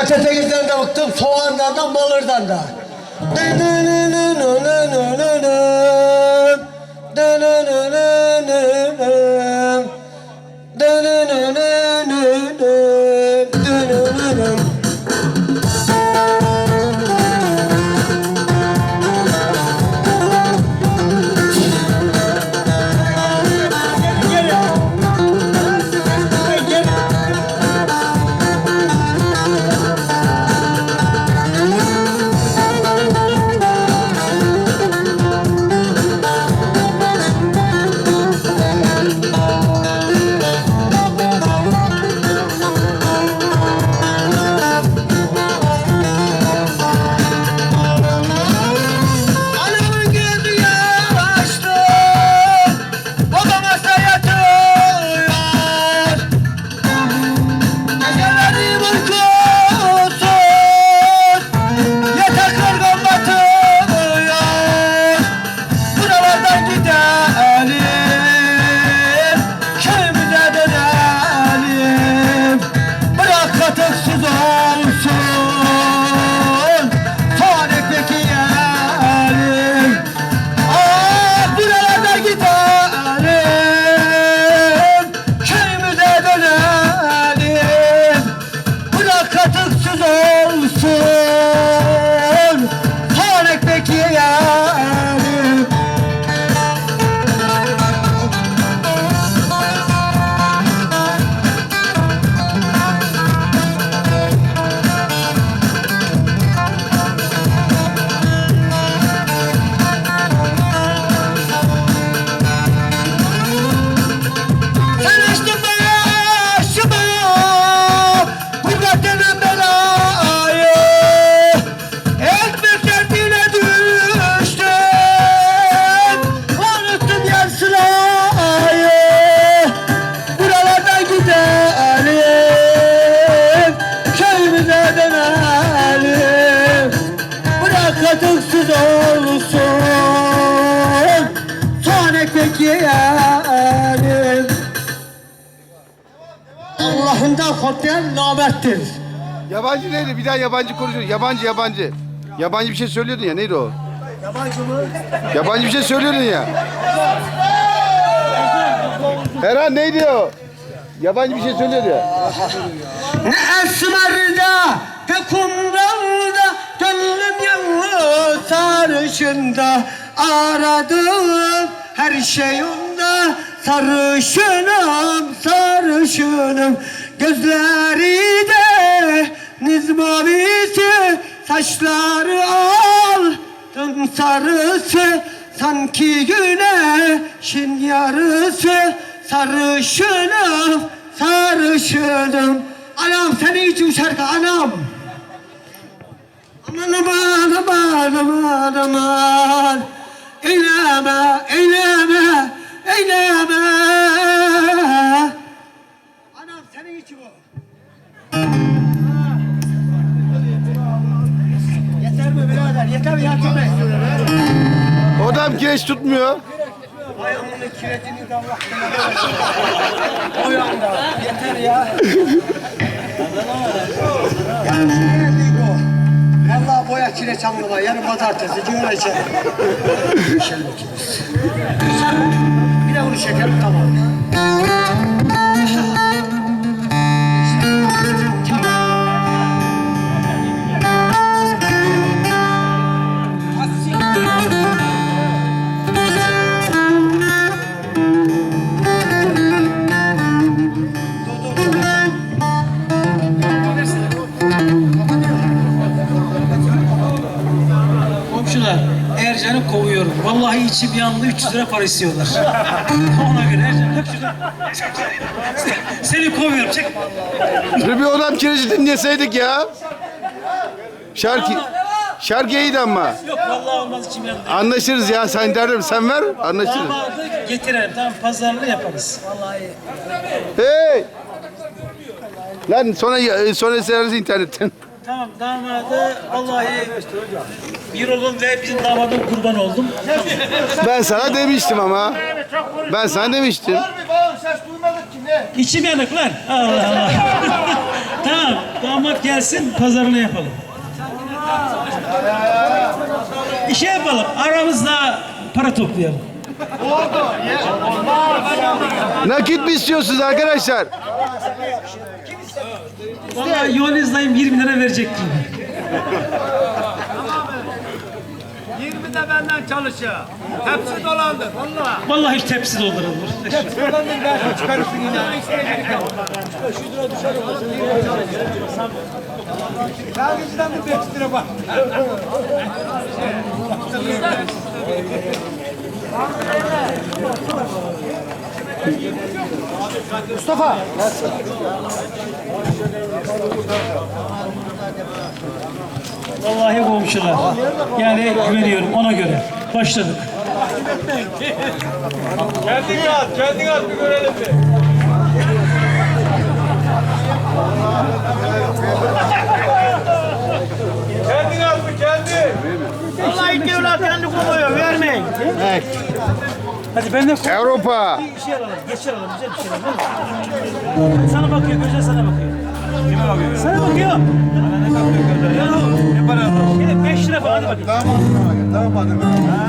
Patatesten de bıktım, soğandan da, balırdan da. Anamın Yiyelim Allah'ından korkmayan namerttir. Yabancı neydi? Bir daha yabancı konuşuyor. Yabancı yabancı. Yabancı bir şey söylüyordun ya. Neydi o? Yabancı mı? Yabancı bir şey söylüyordun ya. Erhan neydi o? Yabancı bir şey söylüyordu ya. Ne esmerde ne kumralda Gönlüm yalnız sarışında Aradım her şeyinde Sarışınım sarışınım. Gözleri de niz mavisi. Saçları altın sarısı. Sanki güneşin yarısı. Sarışınım sarışınım. Anam seni için şarkı anam. Aman aman aman aman aman. Eyleme yeter yeter mi? Odam kireç tutmuyor. Ayağımın kirecini de Allah'tan O yanda yeter ya Yani yerliği bu Vallahi boya kireç anlama yarın pazartesi göreceğim İnşallah ikimiz Bir de bunu çekelim tamam Vallahi içim yandı 300 lira para istiyorlar. Ona göre. Seni kovuyorum çek. Bir odam kireci dinleseydik ya. Şarkı şarkı iyiydi ama. Yok vallahi olmaz içim yandı. Anlaşırız ya sen derim sen ver anlaşırız. Damadı getirelim tamam pazarlığı yaparız. Vallahi Hey! Lan sonra sonra sereriz internetten. tamam damadı vallahi bir olun ve bizim damadın kurban oldum. Ben sana demiştim ama. Ben sana demiştim. İçim yanık lan. Allah Allah. tamam damat gelsin pazarını yapalım. İşe yapalım. Aramızda para toplayalım. Nakit mi istiyorsunuz arkadaşlar? Vallahi Yohannes dayım 20 lira verecek gibi. 20 de benden çalışıyor. Hepsi dolandı. Vallahi. Vallahi hiç tepsi doldurulur. Dergiciden de 5 lira bak. Mustafa. Vallahi komşular. Yani güveniyorum ona göre. Başladık. Kendin at, kendin at bir görelim bir. Kendin at bir kendi. Vallahi diyorlar kendi koyuyor vermeyin. Hadi ben de Avrupa. bir şey alalım. Geçer alalım. Güzel bir şey alalım. Sana bakıyor. Gözler sana bakıyor. Kime bakıyor? Sana bakıyor. Bana ne bakıyor gözler ya? Ne para alalım? 5 lira falan hadi bakayım. Tamam, tamam.